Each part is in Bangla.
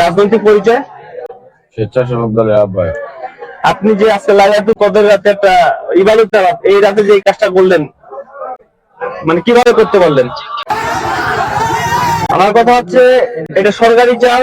রাজনৈতিক পরিচয়? স্বেচ্ছাসেবক দলের আহ্বায়ক। আপনি যে আজকে লাগাতু কদের রাতে একটা ইবাদত রাত এই রাতে যে এই কাজটা করলেন মানে কীভাবে করতে পারলেন? আমার কথা হচ্ছে এটা সরকারি চাল।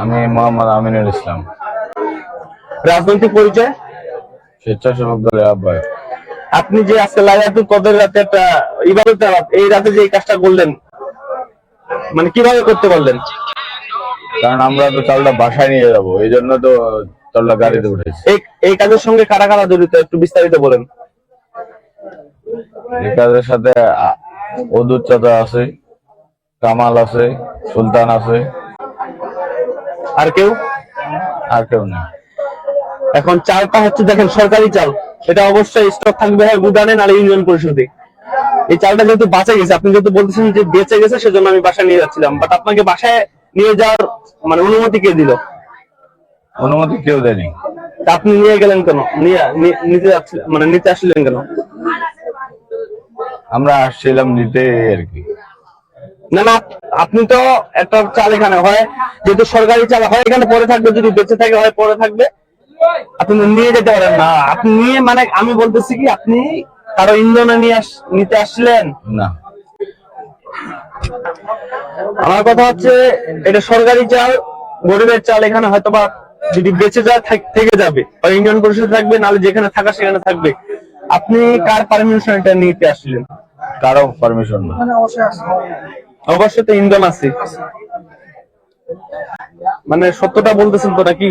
আমি মোহাম্মদ আমিনুল ইসলাম। রাজনৈতিক পরিচয়? স্বেচ্ছাসেবক দলের আহ্বায়ক। আপনি যে আজকে লাইলাতুল কদর রাতে একটা ইবাদত রাত এই রাতে যে এই কাজটা করলেন মানে কীভাবে করতে পারলেন? কারণ আমরা তো চালটা বাসায় নিয়ে যাব এই জন্য তো চালটা গাড়িতে উঠেছি। এই কাজের সঙ্গে কারা কারা জড়িত একটু বিস্তারিত বলেন। এই কাজের সাথে অদূর চাচা আছে কামাল আছে সুলতান আছে। আর কেউ? আর কেউ নেই। এখন চালটা হচ্ছে দেখেন সরকারি চাল। এটা অবশ্যই স্টক থাকবে হয় গুদানে নাহলে ইউনিয়ন পরিষদে। এই চালটা যেহেতু বাঁচে গেছে আপনি যেহেতু বলতেছেন যে বেঁচে গেছে সেজন্য আমি বাসায় নিয়ে যাচ্ছিলাম। বাট আপনাকে বাসায় নিয়ে যাওয়ার মানে অনুমতি কে দিল? অনুমতি কেউ দেয়নি। তা আপনি নিয়ে গেলেন কেন? নিয়ে নি- নিতে যাচ্ছিলেন মানে নিতে আসলেন কেন? আমরা আসছিলাম নিতে আর কি। না না আপনি তো একটা চাল এখানে হয় যেহেতু সরকারি চাল হয় এখানে পরে থাকবে যদি বেঁচে থাকে হয় পরে থাকবে। আপনি নিয়ে যেতে পারেন না। আপনি নিয়ে মানে আমি বলতেছি কি আপনি কারও ইন্ধনে নিয়ে নিতে আসছিলেন না। আমার কথা হচ্ছে এটা সরকারি চাল গরিবের চাল এখানে হয়তো বা যদি বেঁচে যায় থেকে যাবে। বা ইউনিয়ন পরিষদ থাকবে নাহলে যেখানে থাকা সেখানে থাকবে। আপনি কার পারমিশন এটা নিতে আসছিলেন কারও পারমিশন না। অবশ্যই তো ইনকাম আছে। মানে সত্যটা বলতেছেন তো নাকি?